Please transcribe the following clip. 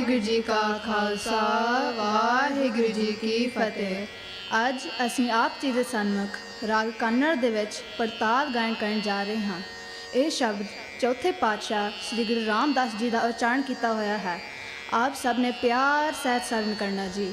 ਵਾਹਿਗੁਰੂ ਜੀ ਕਾ ਖਾਲਸਾ, ਵਾਹਿਗੁਰੂ ਜੀ ਕੀ ਫਤਿਹ। ਅੱਜ ਅਸੀਂ ਆਪ ਜੀ ਦੇ ਸਨਮੁਖ ਰਾਗ ਕੰਨੜ ਦੇ ਵਿੱਚ ਪ੍ਰਤਾਪ ਗਾਇਨ ਕਰਨ ਜਾ ਰਹੇ ਹਾਂ। ਇਹ ਸ਼ਬਦ ਚੌਥੇ ਪਾਤਸ਼ਾਹ ਸ੍ਰੀ ਗੁਰੂ ਰਾਮਦਾਸ ਜੀ ਦਾ ਉਚਾਰਨ ਕੀਤਾ ਹੋਇਆ ਹੈ। ਆਪ ਸਭ ਨੇ ਪਿਆਰ ਸਹਿਤ ਸਰਨ ਕਰਨਾ ਜੀ।